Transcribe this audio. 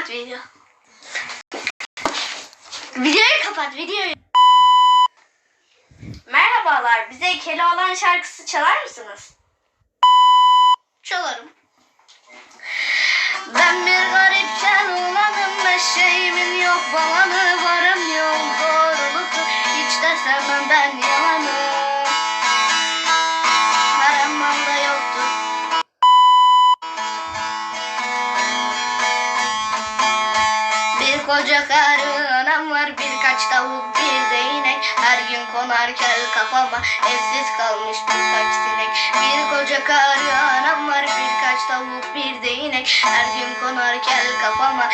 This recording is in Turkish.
Kapat video. Videoyu kapat videoyu. Merhabalar. Bize Keloğlan şarkısı çalar mısınız? Çalarım. Ben bir garip Keloğlanım. Eşeğimin yok balanı koca karı anam var. Birkaç tavuk bir de inek Her gün konar kel kafama evsiz kalmış birkaç sinek. Bir koca karı anam var. Birkaç tavuk bir de inek Her gün konar kel kafama